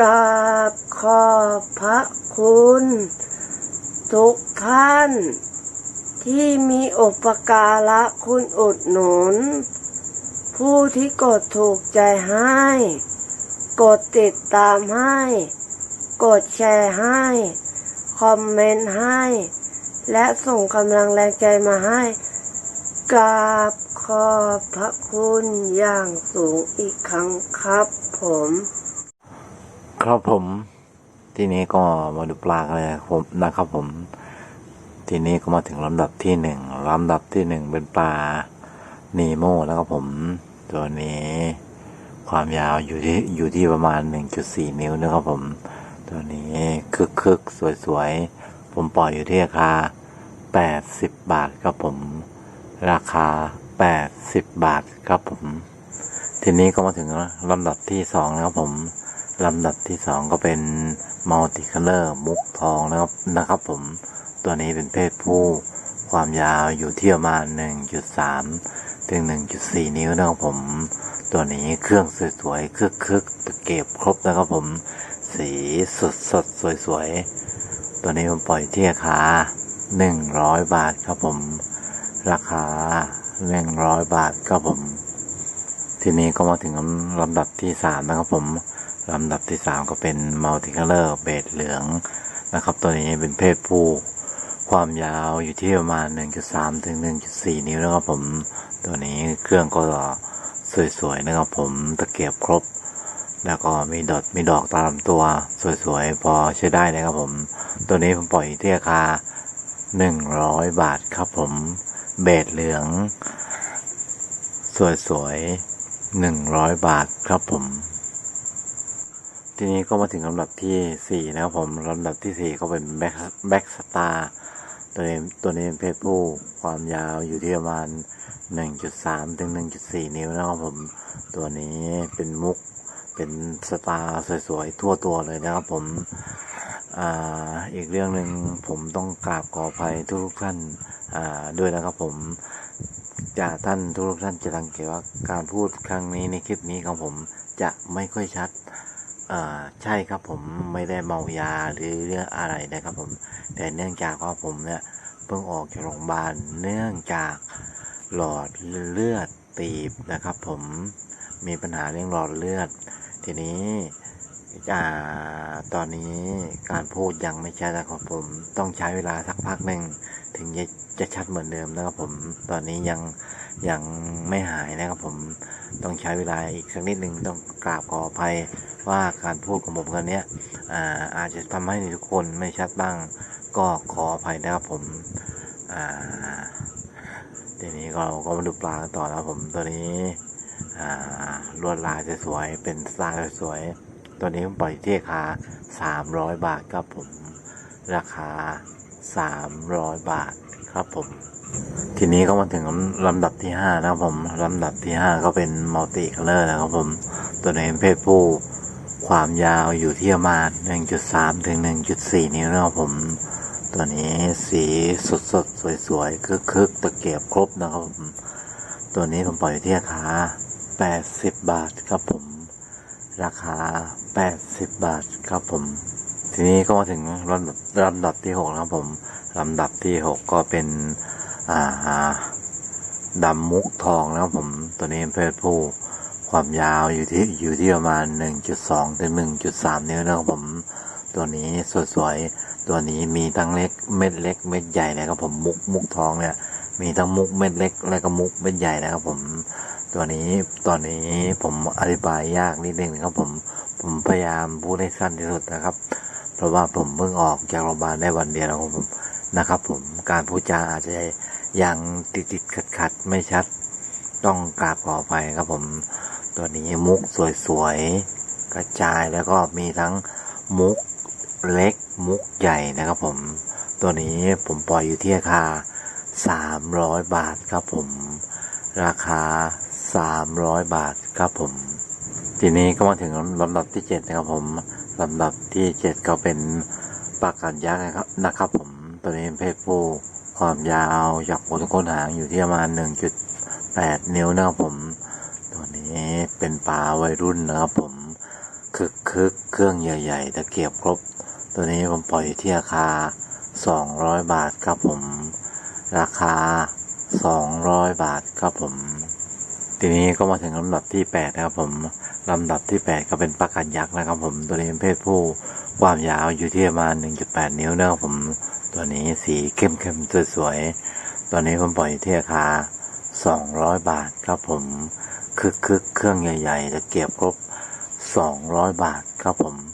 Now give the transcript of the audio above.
กราบขอบพระคุณ ทุกท่าน ที่มีอุปการะคุณอุดหนุน ผู้ที่กดถูกใจให้ กดติดตามให้ กดแชร์ให้ คอมเมนต์ให้ และส่งกำลังแรงใจมาให้กราบขอบพระคุณอย่างสูงอีกครั้งครับผม ครับผม ทีนี้ก็มาดูปลากันเลยครับผมนะครับผม ทีนี้ก็มาถึงลำดับที่หนึ่งลำดับที่หนึ่งเป็นปลานีโมนะครับผม ตัวนี้ความยาวอยู่ที่อยู่ที่ประมาณ 1.4 นิ้วนะครับผม ตัวนี้คึกคึกสวยสวยๆผมปล่อยอยู่ที่ราคา 80 บาทครับผม ราคา 80 บาทครับผม ทีนี้ก็มาถึงลำดับที่สองนะครับผม ลำดับที่สองก็เป็นมัลติคัลเลอร์มุกทองนะครับนะครับผมตัวนี้เป็นเพศผู้ความยาวอยู่ที่ประมาณ 1.3 ถึง 1.4 นิ้วนะครับผม ตัวนี้เครื่องสวยๆคึกคึกๆตะเก็บครบนะครับผม สีสดสดๆสวยๆ ตัวนี้ผมปล่อยที่ราคา 100 บาทครับผม ราคา 100 บาทครับผม ทีนี้ก็มาถึงลำดับที่สามนะครับผม ลำดับที่สามก็เป็นมัลติคัลเลอร์เบดเหลืองนะครับ ตัวนี้เป็นเพศผู้ ความยาวอยู่ที่ประมาณ 1.3 ถึง 1.4 นิ้วนะครับผม ตัวนี้เครื่องก็สวยๆนะครับผมตะเกียบครบ แล้วก็มีดอทมีดอกตามตัวสวยๆ พอใช้ได้นะครับผม ตัวนี้ผมปล่อยที่ราคา 100 บาทครับผมเบดเหลือง สวยๆ100 บาทครับผม ทีนี้ก็มาถึงลำดับที่สี่นะครับผมลำดับที่สี่ก็เป็นแบ็คแบ็คสตาร์ตัวนี้ตัวนี้เป็นเพศผู้ความยาวอยู่ที่ประมาณ 1.3 ถึง 1.4 นิ้วนะครับผม ตัวนี้เป็นมุกเป็นสตาร์สวยๆ ทั่วตัวเลยนะครับผมอ่าอีกเรื่องหนึ่งผมต้องกราบขออภัยทุกท่านอ่าด้วยนะครับผมจากท่านทุกท่านจะสังเกตว่าการพูดครั้งนี้ในคลิปนี้ของผมจะไม่ค่อยชัด อ่าใช่ครับผมไม่ได้เมายาหรือเรื่องอะไรนะครับผม แต่เนื่องจากว่าผมเนี่ยเพิ่งออกจากโรงพยาบาลเนื่องจากหลอดเลือดตีบนะครับ ผมมีปัญหาเรื่องหลอดเลือด ทีนี้อ่าตอนนี้การพูดยังไม่ชัดนะครับผมต้องใช้เวลาสักพักหนึ่งถึงจะจะชัดเหมือนเดิมนะครับผมตอนนี้ยังยังไม่หายนะครับผมต้องใช้เวลาอีกสักนิดหนึ่งต้องกราบขออภัย ว่าการพูดของผมกันเนี้ยอาอาจจะทำให้ทุกคนไม่ชัดบ้าง ก็ขออภัยนะครับผมทีนี้เราก็มาดูปลากันต่อนะครับผมตัวนี้ลวดลายสวยๆเป็นสไตล์สวยๆตัวนี้ผมปล่อยที่ราคา 300 บาทครับผมราคา 300 บาทครับผม ทีนี้ก็มาถึงลำดับที่ 5 นะครับผมลำดับที่ 5 ก็เป็นมัลติคัลเลอร์นะครับผม ตัวนี้เป็นเพศผู้ ความยาวอยู่ที่ประมาณ 1.3 ถึง 1.4 นิ้วนะครับผม ตัวนี้สีสดสดสวยสวยๆคึกคึกๆ ตะเกียบครบนะครับผม ตัวนี้ผมปล่อยที่ราคา 80 บาทครับผม ราคา 80 บาทครับผม ทีนี้ก็มาถึงลำดับลำดับที่ 6 นะครับผม ลำดับที่ 6 ก็เป็น อ่าดำมุกทองนะครับผม ตัวนี้เป็นเพศผู้ ความยาวอยู่ที่อยู่ที่ประมาณ 1.2ถึง1.3 นิ้วนะครับผม ตัวนี้สวยๆ ตัวนี้มีทั้งเล็กเม็ดเล็กเม็ดใหญ่นะครับผมมุกมุกทองเนี่ย มีทั้งมุกเม็ดเล็ก และก็มุกเม็ดใหญ่นะครับผม ตัวนี้ตอนนี้ผมอธิบายยากนิดนึงนะครับผม ผมพยายามพูดให้สั้นที่สุดนะครับ เพราะว่าผมเพิ่งออกจากโรงพยาบาลได้วันเดียวนะครับผมนะครับผมการพูดจาอาจจะยังติดติดขัดขัดๆไม่ชัด ต้องกราบขออภัยครับผม ตัวนี้มุกสวยๆ กระจายแล้วก็มีทั้งมุกเล็กมุกใหญ่นะครับผม ตัวนี้ผมปล่อยอยู่ที่ราคา 300 บาทครับผม ราคา 300 บาทครับผม ทีนี้ก็มาถึงลำดับที่ 7 นะครับผมลำดับที่ 7 ก็เป็นปากกัดยักษ์นะครับนะครับผม ตัวนี้เป็นเพศผู้ความยาวจากหัวถึงก้นหางอยู่ที่ประมาณ 1.8 นิ้วนะครับผม นี้เป็นปลาวัยรุ่นนะครับผมคึกคึกเครื่องใหญ่ๆตะเกียบครบ ตัวนี้ผมปล่อยที่ราคา 200 บาทครับผม ราคา 200 บาทครับผม ทีนี้ก็มาถึงลำดับที่ 8 นะครับผมลำดับที่ 8 ก็เป็นปลากัดยักษ์นะครับผมตัวนี้เป็นเพศผู้ความยาวอยู่ที่ประมาณ 1.8 นิ้วนะครับผมตัวนี้สีเข้มๆสวยๆตัวนี้ผมปล่อยที่ราคา 200 บาทครับผม คึกคึกเครื่องใหญ่ ๆ จะเก็บครบ 200 บาทครับผม